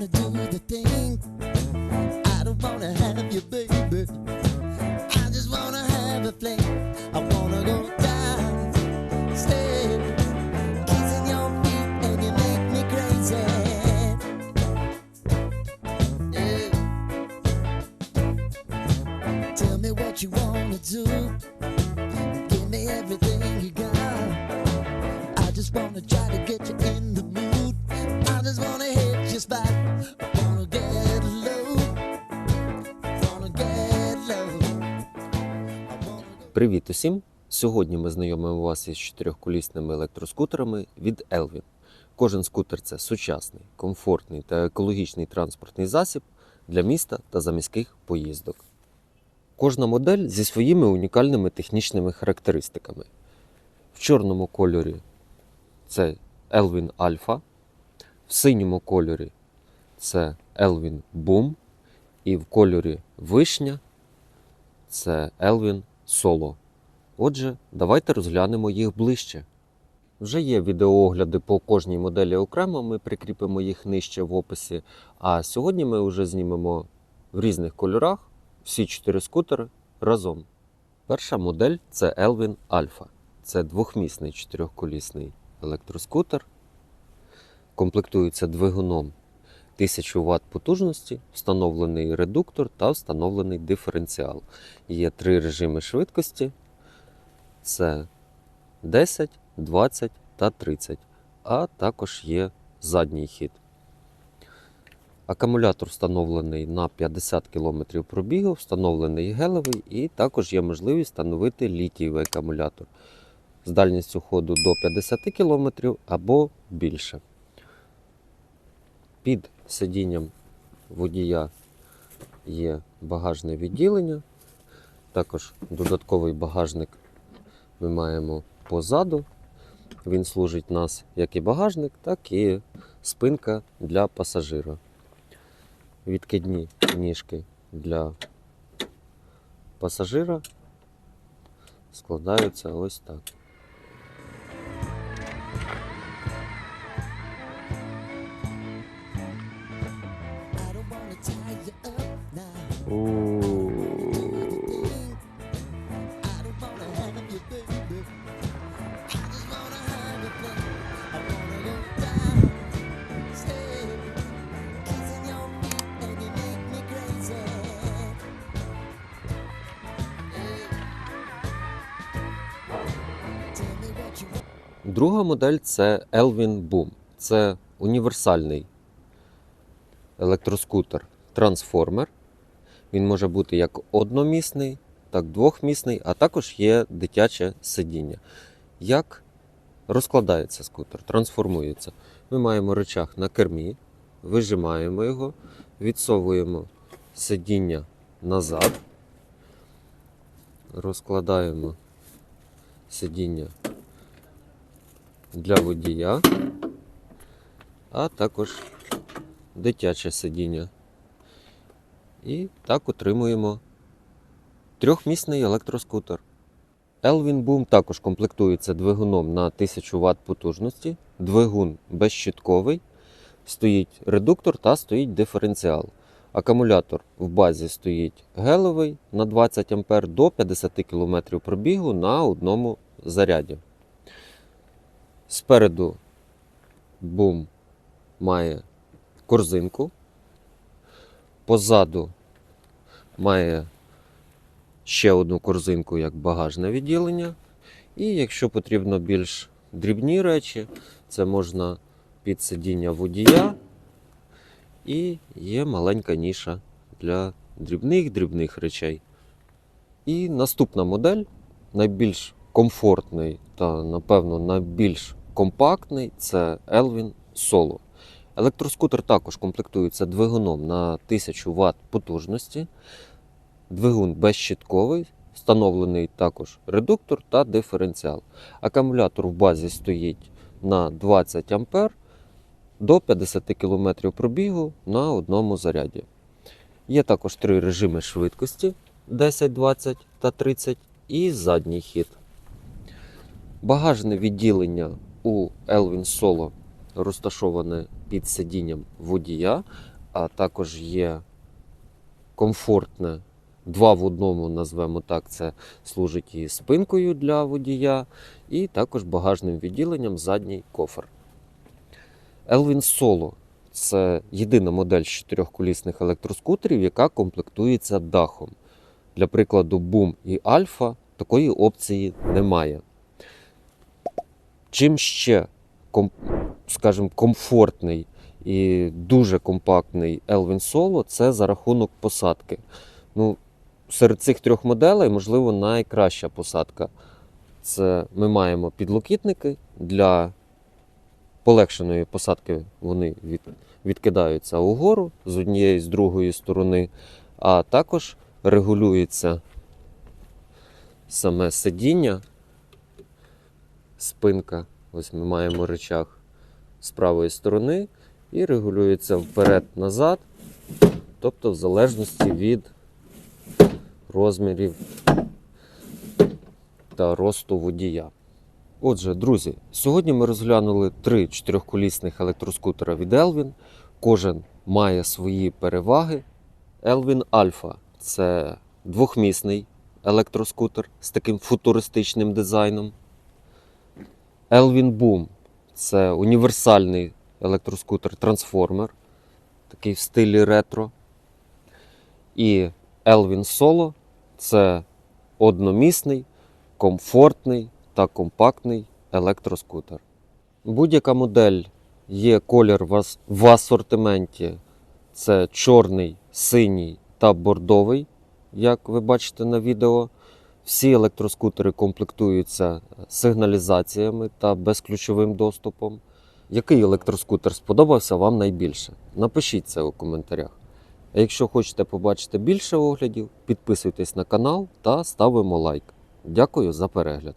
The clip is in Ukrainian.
wanna do the thing. I don't wanna have you, baby. I just wanna have a fling. Привіт усім! Сьогодні ми знайомимо вас із чотирьохколісними електроскутерами від Elvin. Кожен скутер це сучасний, комфортний та екологічний транспортний засіб для міста та заміських поїздок. Кожна модель зі своїми унікальними технічними характеристиками. В чорному кольорі це Elvin Alpha, в синьому кольорі це Elvin Boom, і в кольорі вишня це Elvin Solo. Отже, давайте розглянемо їх ближче. Вже є відеоогляди по кожній моделі окремо, ми прикріпимо їх нижче в описі. А сьогодні ми вже знімемо в різних кольорах всі чотири скутери разом. Перша модель це Elvin Alpha. Це двохмісний чотирьохколісний електроскутер. Комплектується двигуном 1000 Вт потужності, встановлений редуктор та встановлений диференціал. Є три режими швидкості: це 10, 20 та 30, а також є задній хід. Акумулятор встановлений на 50 км пробігу, встановлений гелевий, і також є можливість встановити літієвий акумулятор з дальністю ходу до 50 км або більше. Під сидінням водія є багажне відділення. Також додатковий багажник ми маємо позаду. Він служить нас як і багажник, так і спинка для пасажира. Відкидні ніжки для пасажира складаються ось так. Друга модель це Elvin Boom. Це універсальний електроскутер трансформер. Він може бути як одномісний, так двохмісний, а також є дитяче сидіння. Як розкладається скутер, трансформується. Ми маємо рычаг на кермі, вижимаємо його, відсовуємо сидіння назад, розкладаємо сидіння для водія, а також дитяче сидіння. І так отримуємо трьохмісний електроскутер. Elvin Boom також комплектується двигуном на 1000 Вт потужності, двигун безщитковий, стоїть редуктор та стоїть диференціал. Акумулятор в базі стоїть гелевий на 20 А до 50 км пробігу на одному заряді. Спереду бум має корзинку. Позаду має ще одну корзинку як багажне відділення. І якщо потрібно більш дрібні речі, це можна під сидіння водія. І є маленька ніша для дрібних-дрібних речей. І наступна модель, найбільш комфортний та, напевно, найбільш компактний це Elvin Solo. Електроскутер також комплектується двигуном на 1000 Вт потужності. Двигун безщитковий, встановлений також редуктор та диференціал. Акумулятор в базі стоїть на 20 А до 50 км пробігу на одному заряді. Є також три режими швидкості 10, 20 та 30 і задній хід. Багажне відділення у Elvin Solo розташоване під сидінням водія, а також є комфортне два в одному, назвемо так, це служить і спинкою для водія, і також багажним відділенням задній кофер. Elvin Solo це єдина модель з чотирьохколісних електроскутерів, яка комплектується дахом. Для прикладу, Boom і Alpha такої опції немає. Чим ще, скажімо, комфортний і дуже компактний Elvin Solo, це за рахунок посадки. Ну, серед цих трьох моделей, можливо, найкраща посадка. Це ми маємо підлокітники для полегшеної посадки. Вони від, відкидаються угору з однієї з другої сторони, а також регулюється саме сидіння, спинка. Ось ми маємо речах з правої сторони і регулюється вперед-назад, тобто в залежності від розмірів та росту водія. Отже, друзі, сьогодні ми розглянули три чотирьохколісних електроскутера від Elvin. Кожен має свої переваги. Elvin Alpha це двохмісний електроскутер з таким футуристичним дизайном. Elvin Boom це універсальний електроскутер-трансформер, такий в стилі ретро. І Elvin Solo це одномісний, комфортний та компактний електроскутер. Будь-яка модель є колір в асортименті. Це чорний, синій та бордовий, як ви бачите на відео. Всі електроскутери комплектуються сигналізаціями та безключовим доступом. Який електроскутер сподобався вам найбільше? Напишіть це у коментарях. А якщо хочете побачити більше оглядів, підписуйтесь на канал та ставимо лайк. Дякую за перегляд.